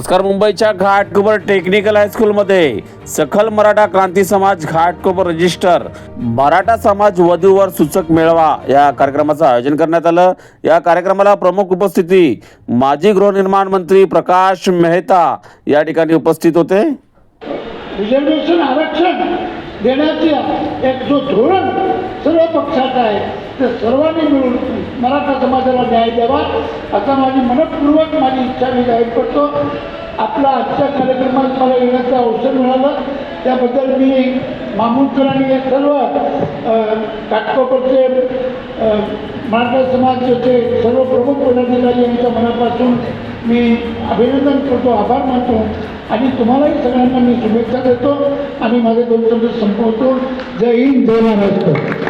नमस्कार मुंबईच्या घाटकोपर टेक्निकल हायस्कूलमध्ये सखल मराठा क्रांती समाज घाटकोपर रजिस्टर मराठा समाज वधूवर सूचक मेळावा या कार्यक्रमाचं आयोजन करण्यात आलं. या कार्यक्रमाला प्रमुख उपस्थिती माजी गृहनिर्माण मंत्री प्रकाश मेहता या ठिकाणी उपस्थित होते. रिझर्वेशन आरक्षण देण्याचे एक जो धोरण सर्व पक्षाचा आहे. ते सर्वांनी मिळून मराठा समाजाला न्याय द्यावा. असा माझी मनपूर्वक माझी इच्छा मी जाहीर करतो. आपला आजच्या कार्यक्रमात मला येण्याचं अवसर मिळालं. त्याबद्दल मी मामूलकर आणि हे सर्व काटकोपरचे मराठा समाजाचे सर्व प्रमुख पदाधिकारी यांच्या मनापासून मी अभिनंदन करतो आभार मानतो आणि तुम्हालाही सगळ्यांना मी शुभेच्छा देतो आणि माझे दोन शब्द संपवतो. जय हिंद जय महाराष्ट्र.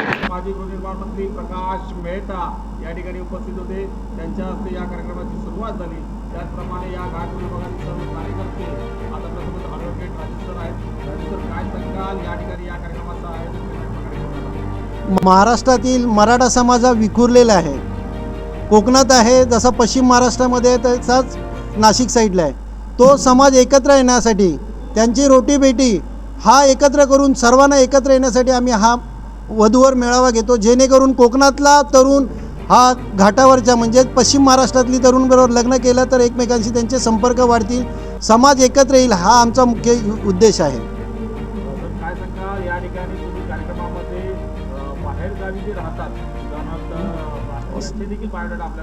मंत्री प्रकाश मेहता या ठिकाणी उपस्थित होते. त्यांच्या हस्ते या कार्यक्रमाची सुरुवात झाली. त्याचप्रमाणे या घाट विभागातील सर्व कार्यकर्ते आता प्रथमच ॲडव्होकेट राजेश्वर आहेत. राजेश्वर काय सांगाल? या ठिकाणी या कार्यक्रमाचं आयोजन महाराष्ट्रातील मराठा समाज हा विखुरलेला आहे. कोकणात आहे जसा पश्चिम महाराष्ट्रामध्ये आहे तसाच नाशिक साईडला आहे. तो समाज एकत्र येण्यासाठी त्यांची रोटीबेटी हा एकत्र करून सर्वांना एकत्र येण्यासाठी आम्ही हा वधूवर मेळावा घेतो जेणेकरून कोकणातला तरुण हा घाटावरच्या म्हणजे पश्चिम महाराष्ट्रातली तरुणबरोबर लग्न केलं तर एकमेकांशी त्यांचे संपर्क वाढतील समाज एकत्र येईल हा आमचा मुख्य उद्देश आहे.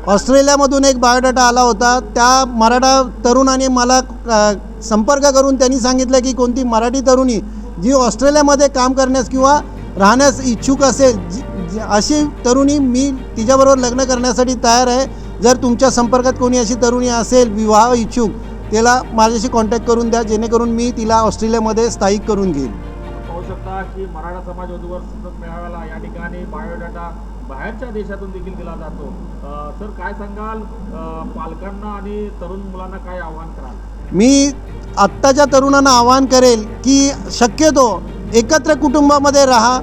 ऑस्ट्रेलियामधून एक बायोडाटा आला होता त्या मराठा तरुणाने मला संपर्क करून त्यांनी सांगितलं की कोणती मराठी तरुणी जी ऑस्ट्रेलियामध्ये काम करण्यास किंवा राहण्यास इच्छुक असेल अशी तरुणी मी तिच्याबरोबर लग्न करण्यासाठी तयार आहे. जर तुमच्या संपर्कात कोणी अशी तरुणी असेल विवाह इच्छुक त्याला माझ्याशी कॉन्टॅक्ट करून द्या जेणेकरून मी तिला ऑस्ट्रेलियामध्ये स्थायिक करून घेईन पाहू शकता की मराठा समाज मेळाव्याला या ठिकाणी बायोडाटा बाहेरच्या देशातून देखील दिला जातो. तर काय सांगाल? पालकांना आणि तरुण मुलांना काय आव्हान कराल? मी आत्ताच्या तरुणांना आवाहन करेल की शक्यतो एकत्र कुटुंबामध्ये राहा.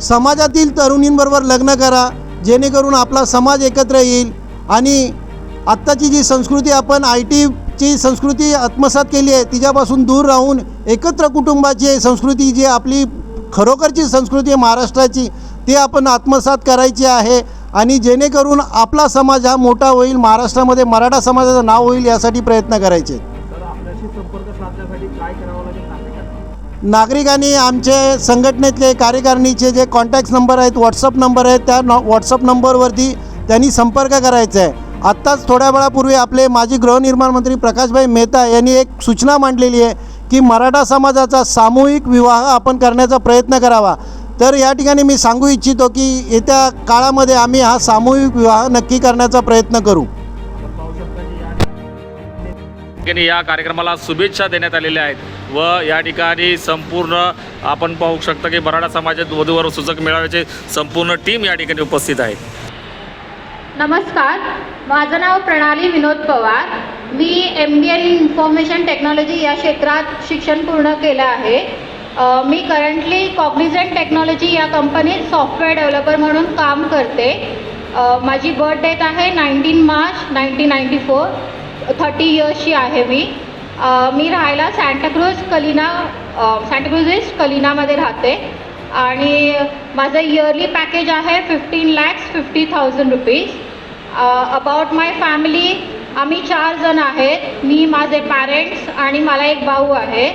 समाजातील तरुणींबरोबर लग्न करा. जेणेकरून आपला समाज एकत्र येईल. आणि आत्ताची जी संस्कृती आपण आय टीची संस्कृती आत्मसात केली आहे तिच्यापासून दूर राहून एकत्र कुटुंबाची संस्कृती जी आपली खरोखरची संस्कृती आहे महाराष्ट्राची ती आपण आत्मसात करायची आहे. आणि जेणेकरून आपला समाज हा मोठा होईल. महाराष्ट्रामध्ये मराठा समाजाचं नाव होईल यासाठी प्रयत्न करायचे. नागरिकांनी आमचे संघटनेतले कार्यकारिणीचे जे कॉन्टॅक्ट नंबर आहेत व्हॉट्सअप नंबर आहेत त्या नॉ व्हॉट्सअप नंबरवरती त्यांनी संपर्क करायचा आहे आत्ताच थोड्या वेळापूर्वी आपले माजी गृहनिर्माण मंत्री प्रकाशभाई मेहता यांनी एक सूचना मांडलेली आहे की मराठा समाजाचा सामूहिक विवाह आपण करण्याचा प्रयत्न करावा. तर या ठिकाणी मी सांगू इच्छितो की येत्या काळामध्ये आम्ही हा सामूहिक विवाह नक्की करण्याचा प्रयत्न करू. या कार्यक्रमाला शुभेच्छा देण्यात आलेल्या आहेत. व या ठिकाणी संपूर्ण आपण पाहू शकता की मराठा समाजात वधूवर सूचक मेळाव्याचे संपूर्ण टीम या ठिकाणी उपस्थित आहे. नमस्कार. माझं नाव प्रणाली विनोद पवार. मी M D N information technology या क्षेत्रात शिक्षण पूर्ण केलं आहे. मी करंटली कॉग्निझंट टेक्नॉलॉजी या कंपनीत सॉफ्टवेअर डेव्हलपर म्हणून काम करते. माझी बर्थ डेट आहे nineteen March nineteen ninety four thirty इयर्सची आहे मी. मी राहायला सँटाक्रूज कलिना सँटाक्रूज ईस्ट कलिनामध्ये राहते. आणि माझं इयरली पॅकेज आहे fifteen lakhs fifty thousand rupees about my family आम्ही चार जण आहेत. मी माझे पॅरेंट्स आणि मला एक भाऊ आहे.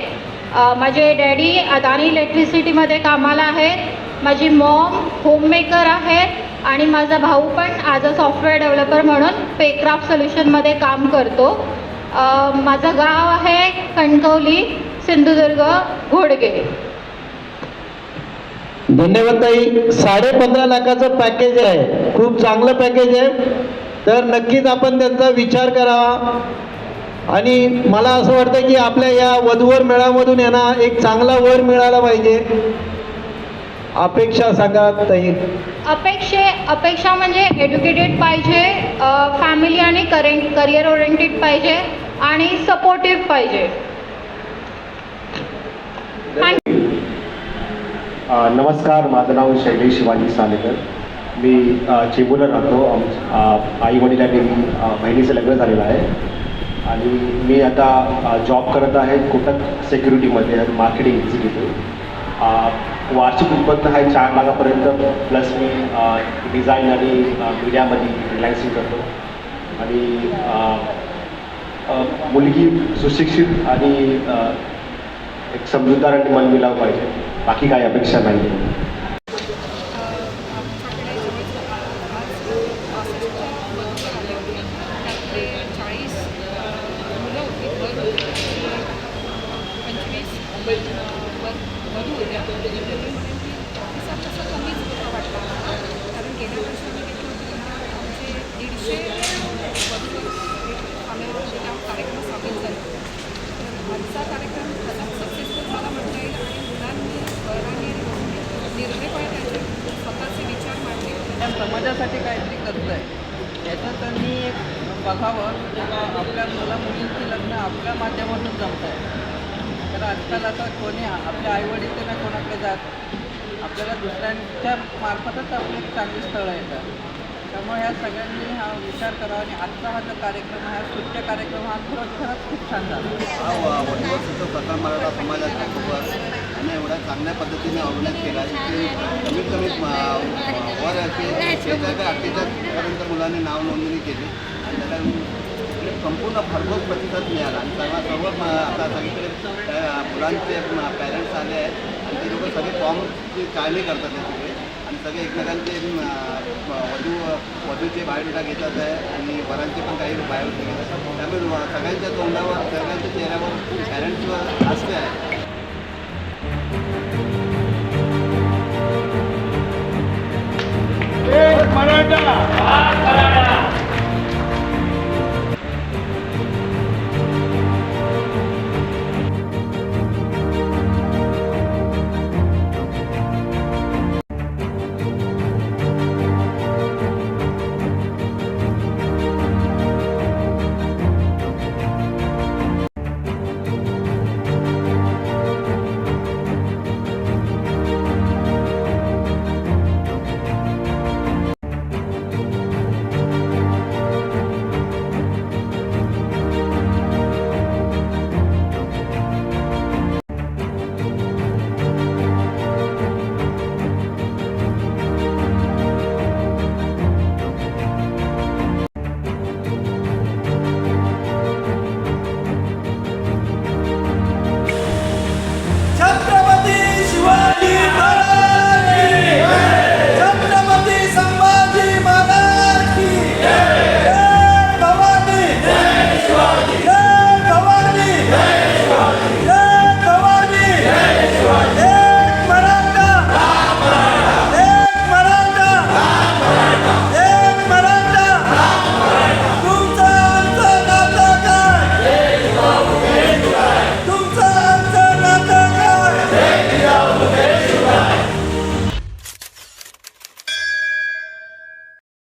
माझे डॅडी अदानी इलेक्ट्रिसिटीमध्ये कामाला आहेत. माझी मॉम होममेकर आहे. आणि माझा भाऊ पण ॲज अ सॉफ्टवेअर डेव्हलपर म्हणून पेक्राफ्ट सोल्युशनमध्ये काम करतो. माझं गाव आहे कणकवली सिंधुदुर्ग घोडगे. धन्यवाद ताई. साडे पंधरा लाखाचं पॅकेज आहे. खूप चांगलं पॅकेज आहे. तर नक्कीच आपण त्यांचा विचार करावा. आणि मला असं वाटतं की आपल्या या वधूवर मेळामधून यांना एक चांगला वर मिळाला पाहिजे. अपेक्षा सांगा ताई. अपेक्षे अपेक्षा म्हणजे एज्युकेटेड पाहिजे फॅमिली करेंट करिअर ओरिएंटेड पाहिजे आणि सपोर्टिव्ह पाहिजे. नमस्कार माझं नाव शैलेश शिवाजी सालेकर. मी चेंबूला राहतो. आम आई वडिलांनी बहिणीचं लग्न झालेलं आहे. आणि मी आता जॉब करत आहे कोटक सेक्युरिटीमध्ये मार्केटिंग एक्झिक्युटिव्ह वार्षिक उत्पन्न आहे चार लाखापर्यंत. प्लस मी डिझाईन आणि मीडियामध्ये रिलायन्सिंग करतो. आणि मुलगी सुशिक्षित आणि एक समजूतदार आणि मनमिलाव पाहिजे. बाकी काही अपेक्षा नाही आहे आमच्याकडे जवळजवळ आज पासष्टच्या बरोबर आले होते त्यातले चाळीस मुलं होती वर होती आणि पंचवीस वर वधू होत्या तरी म्हणेन की प्रतिसाद तसा कमीच होता वाटला मला. कारण गेल्या वर्षी आम्ही घेतलं होतं तेव्हा आमचे दीडशे वधू आम्ही त्या कार्यक्रम सामील झाले होते तर आजचा कार्यक्रम खरंच सक्सेसफुल मला म्हणता येईल आणि मुलांनी वरांनी निर्भयपणे त्यांचे स्वतःचे विचार मांडले त्या समाजासाठी काहीतरी करत आहे याचं त्यांनी एक बघावं किंवा आपल्या मुला मुलींची लग्न आपल्या माध्यमातून जमत आहे तर आजकाल आता कोणी आपल्या आईवडील तर नाही कोणाकडे जात? आपल्याला दुसऱ्यांच्या मार्फतच आपली चांगली स्थळं येतात त्यामुळे ह्या सगळ्यांनी हा विचार करावा आणि आजचा हा जो कार्यक्रम आहे हा सुट्ट्या कार्यक्रम हा खरंच खरंच खूप छान झाला. हा प्रकार मराठा चांगल्या पद्धतीने ऑर्गनाईज केला आहे. की कमीत कमी वर अठ्ठेचाळीसपर्यंत मुलांनी नाव नोंदणी केली. आणि त्याला म्हणजे संपूर्ण भरघोस प्रतिसाद मिळाला. आणि सर्व सर्व आता सगळीकडे त्या मुलांचे पॅरेंट्स आले आहेत. आणि ते लोक सगळे फॉर्मची काळणी करतात आहे तिकडे आणि सगळे एकमेकांचे वधू वधूचे बायोडेटा घेतात आहे. आणि वरांचे पण काही बायोडेटा घेतात. त्यामुळे सगळ्यांच्या तोंडावर सगळ्यांच्या चेहऱ्यावर पॅरेंट्सवर हास्य आहे. एक मराठा